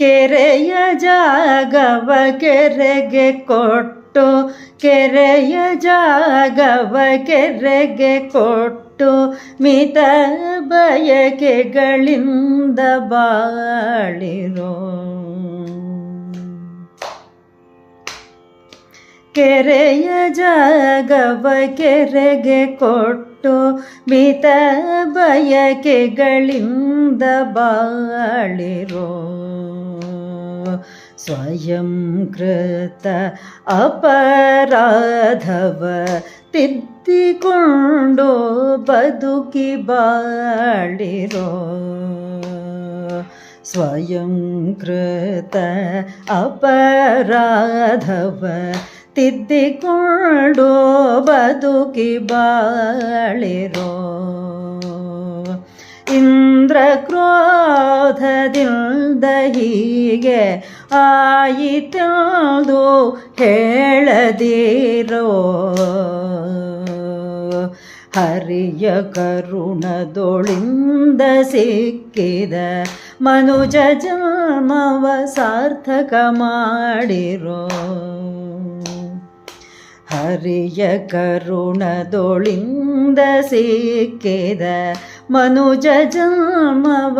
ಕೆರೆಯ ಜಾಗವ ಕೆರೆಗೆ ಕೊಟ್ಟು, ಕೆರೆಯ ಜಾಗವ ಕೆರೆಗೆ ಕೊಟ್ಟು ಮಿತ ಬಯಕೆಗಳಿಂದ ಬಾಳಿರೋ. ಕೆರೆಯ ಜಾಗವ ಕೆರೆಗೆ ಕೊಟ್ಟು ಮಿತ ಬಯಕೆಗಳಿಂದ ಬಾಳಿರೋ. ಸ್ವಯಂ ಕೃತ ಅಪರಾಧವ ತಿದ್ದಿಕೊಂಡು ಬದುಕಿ ಬಾಳಿರೋ. ಸ್ವಯಂ ಕೃತ ಅಪರಾಧವ ತಿದ್ದಿಕೊಂಡು ಬದುಕಿ ಬಾಳಿರೋ. ಇಂದ್ರ ಕ್ರೋಧದಿಂದ ಹೀಗೆ ಆಯಿತು ಹೇಳದಿರೋ. ಹರಿಯ ಕರುಣದೊಳಿಂದ ಸಿಕ್ಕಿದ ಮನುಜ ಜನ್ಮವ ಸಾರ್ಥಕ ಮಾಡಿರೋ. ಹರಿಯ ಕರುಣದೊಳಿಂದ ಸಿಕ್ಕಿದ ಮನುಜ ಜನ್ಮವ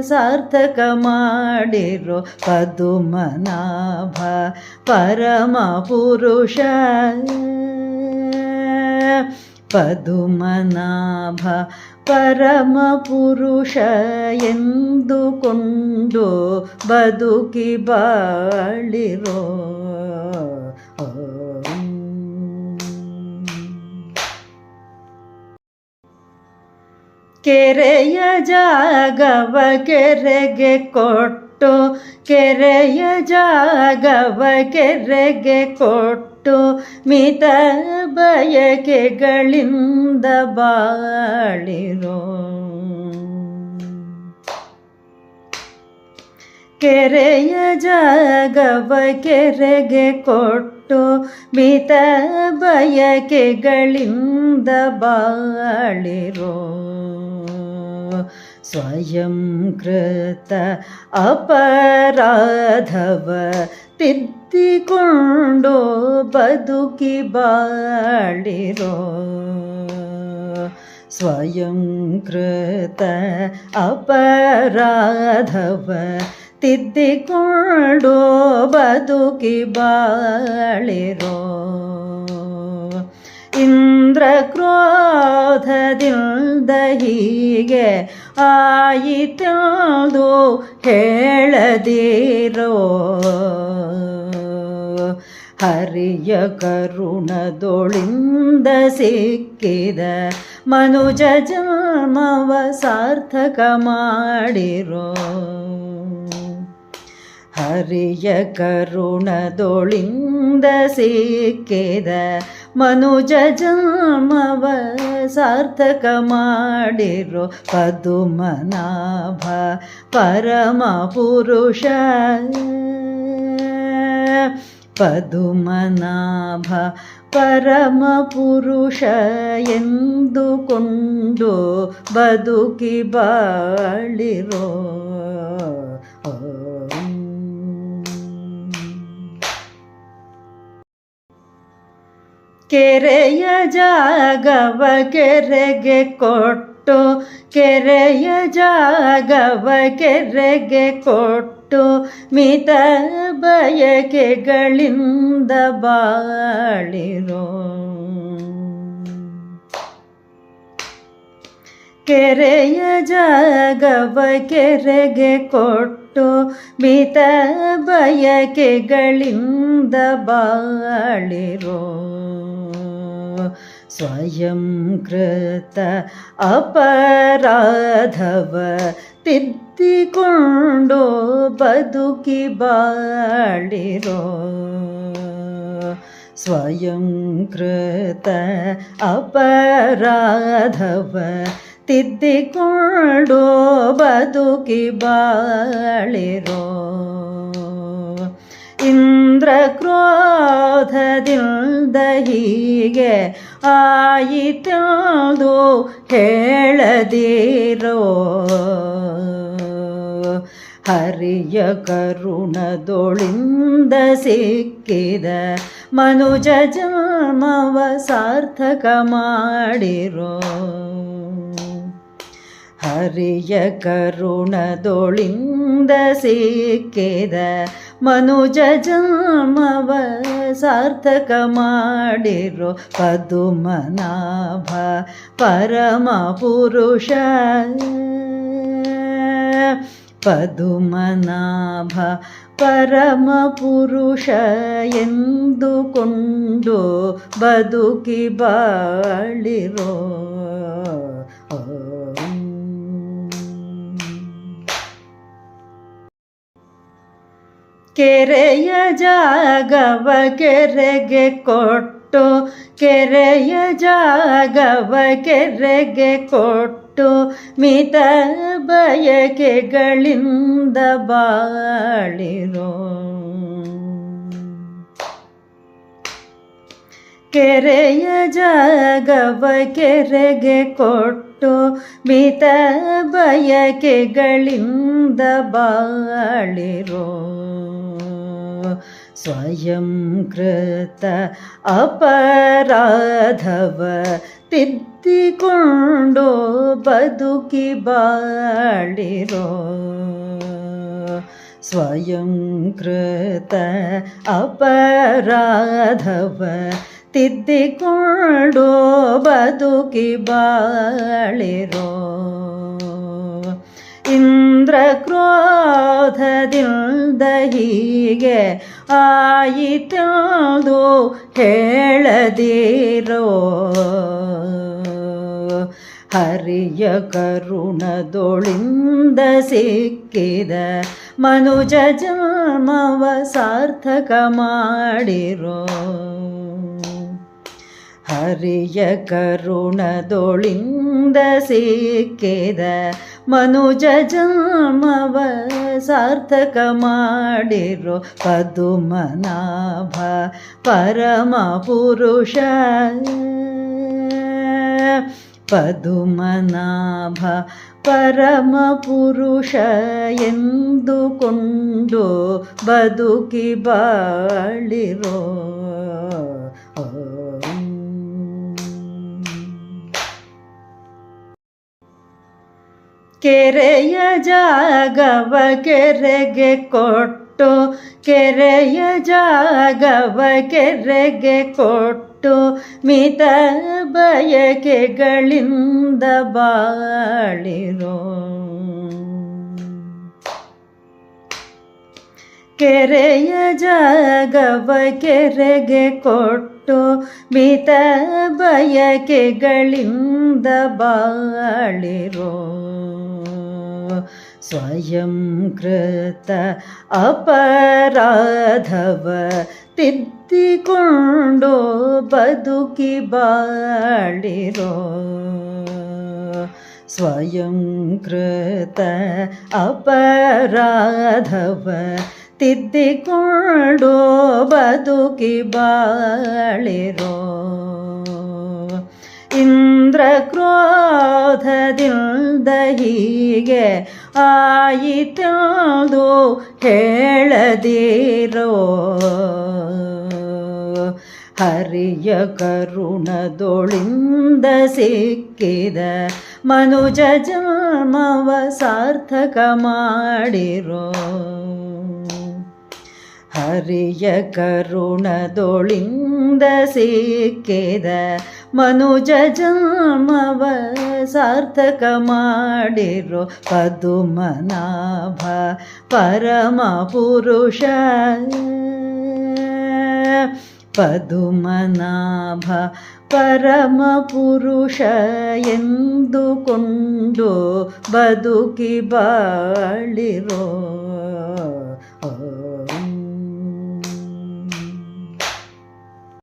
ಸಾರ್ಥಕ ಮಾಡಿರೋ ಪದುಮನಾಭ ಪರಮ ಪುರುಷ ಪದುಮನಾಭ ಪರಮ ಪುರುಷ ಎಂದುಕೊಂಡು ಬದುಕಿ ಬಾಳಿರೋ. ಕೆರೆಯ ಜಾಗವ ಕೆರೆಗೆ ಕೊಟ್ಟು, ಕೆರೆಯ ಜಾಗವ ಕೆರೆಗೆ ಕೊಟ್ಟು, ಮಿತ ಬಯಕೆಗಳಿಂದ ಬಾಳಿರೋ. ಕೆರೆಯ ಜಾಗವ ಕೆರೆಗೆ ಕೊಟ್ಟು ಮಿತ ಬಯಕೆಗಳಿಂದ ಬಾಳಿರೋ. ಸ್ವಯಂ ಕೃತ ಅಪರಾಧವ ತಿದ್ದಿಕೊಂಡು ಬದುಕಿ ಬಾಳಿರೋ. ಸ್ವಯಂ ಕೃತ ಅಪರಾಧವ ತಿದ್ದಿಕೊಂಡು ಬದುಕಿ ಬಾಳಿರೋ. ಇಂದ್ರ ಕ್ರೋಧದಿಂದ ಹೀಗೆ ಆಯಿತು ಹೇಳದಿರೋ. ಹರಿಯ ಕರುಣದೊಳಿಂದ ಸಿಕ್ಕಿದ ಮನುಜ ಜನ್ಮವ ಸಾರ್ಥಕ ಮಾಡಿರೋ. ಹರಿಯ ಕರುಣದೊಳಿಂದ ಸಿಕ್ಕಿದ ಮನುಜ ಜನ್ಮವ ಸಾರ್ಥಕ ಮಾಡಿರೋ ಪದುಮನಾಭ ಪರಮ ಪುರುಷ. ಪದುಮನಾಭ ಪರಮ ಪುರುಷ ಎಂದುಕೊಂಡು ಬದುಕಿ ಬಾಳಿರೋ ಕೆರೆಯ ಜಾಗವ ಕೆರೆಗೆ ಕೊಟ್ಟು, ಕೆರೆಯ ಜಾಗವ ಕೆರೆಗೆ ಕೊಟ್ಟು ಮಿತ ಬಯಕೆಗಳಿಂದ ಬಾಳಿರೋ. ಕೆರೆಯ ಜಾಗವ ಕೆರೆಗೆ ಕೊಟ್ಟು ಮಿತ ಬಯಕೆಗಳಿಂದ ಬಾಳಿರೋ. ಸ್ವಯಂ ಕೃತ ಅಪರಾಧವ ತಿದ್ದಿಕೊಂಡು ಬದುಕಿ ಬಾಳಿರೋ. ಸ್ವಯಂ ಕೃತ ಅಪರಾಧವ ತಿದ್ದಿಕೊಂಡು ಬದುಕಿ ಬಾಳಿರೋ. ಕ್ರೋಧದಿಂದ ಹೀಗೆ ಆಯಿತು ಹೇಳದಿರೋ. ಹರಿಯ ಕರುಣದೊಳಿಂದ ಸಿಕ್ಕಿದ ಮನುಜ ಜನ್ಮವ ಸಾರ್ಥಕ ಮಾಡಿರೋ. ಹರಿಯ ಕರುಣದೊಳಿಂದ ಸಿಕ್ಕಿದ ಮನುಜ ಜನ್ಮವ ಸಾರ್ಥಕ ಮಾಡಿರೋ ಪದುಮನಾಭ ಪರಮ ಪುರುಷ. ಪದುಮನಾಭ ಪರಮ ಪುರುಷ ಎಂದುಕೊಂಡು ಬದುಕಿ ಬಾಳಿರೋ ಕೆರೆಯ ಜಾಗವ ಕೆರೆಗೆ ಕೊಟ್ಟು, ಕೆರೆಯ ಜಾಗವ ಕೆರೆಗೆ ಕೊಟ್ಟು ಮಿತ ಬಯಕೆಗಳಿಂದ ಬಾಳಿರೋ. ಕೆರೆಯ ಜಾಗವ ಕೆರೆಗೆ ಕೊಟ್ಟು ಮಿತ ಬಯಕೆಗಳಿಂದ ಬಾಳಿರೋ. ಸ್ವಯಂ ಕೃತ ಅಪರಾಧವ ತಿದ್ದಿಕೊಂಡು ಬದುಕಿ ಬಾಳಿರೋ. ಸ್ವಯಂ ಕೃತ ಅಪರಾಧವ ತಿದ್ದಿಕೊಂಡು ಬದುಕಿ ಬಾಳಿರೋ. ಇಂದ್ರ ಕ್ರೋಧದಿಂದ ಹೀಗೆ ಆಯಿತು ಹೇಳದಿರೋ. ಹರಿಯ ಕರುಣದೊಳಿಂದ ಸಿಕ್ಕಿದ ಮನುಜ ಜನ್ಮವ ಸಾರ್ಥಕ ಮಾಡಿರೋ. ಹರಿಯ ಕರುಣದೊಳಿಂದ ಸಿಕ್ಕಿದ ಮನುಜ ಜನ್ಮವ ಸಾರ್ಥಕ ಮಾಡಿರೋ ಪದುಮನಾಭ ಪರಮ ಪುರುಷ. ಪದುಮನಾಭ ಪರಮ ಪುರುಷ ಎಂದುಕೊಂಡು ಬದುಕಿ ಬಾಳಿರೋ ಕೆರೆಯ ಜಾಗವ ಕೆರೆಗೆ ಕೊಟ್ಟು, ಕೆರೆಯ ಜಾಗವ ಕೆರೆಗೆ ಕೊಟ್ಟು ಮಿತ ಬಯಕೆಗಳಿಂದ ಬಾಳಿರೋ. ಕೆರೆಯ ಜಾಗವ ಕೆರೆಗೆ ಕೊಟ್ಟು ಮಿತ ಬಯಕೆಗಳಿಂದ ಬಾಳಿರೋ. ಸ್ವಯಂ ಕೃತ ಅಪರಾಧವ ತಿದ್ದಿಕೊಂಡು ಬದುಕಿ ಬಾಳಿರೋ. ಸ್ವಯಂ ಕೃತ ಅಪರಾಧವ ತಿದ್ದಿಕೊಂಡು ಬದುಕಿ ಬಾಳಿರೋ ಇಂದ್ರ ಕ್ರೋಧದಿಂದ ಹೀಗೆ ಆಯಿತು ಹೇಳದಿರೋ ಹರಿಯ ಕರುಣದೊಳಿಂದ ಸಿಕ್ಕಿದ ಮನುಜ ಜನ್ಮವ ಸಾರ್ಥಕ ಮಾಡಿರೋ ಹರಿಯ ಕರುಣದೊಳಿಂದ ಸಿಕ್ಕಿದ ಮನುಜ ಜಾಮವ ಸಾರ್ಥಕ ಮಾಡಿರೋ ಪದುಮನಾಭ ಪರಮ ಪುರುಷ ಪದುಮನಾಭ ಪರಮ ಪುರುಷ ಎಂದುಕೊಂಡು ಬದುಕಿ ಬಾಳಿರೋ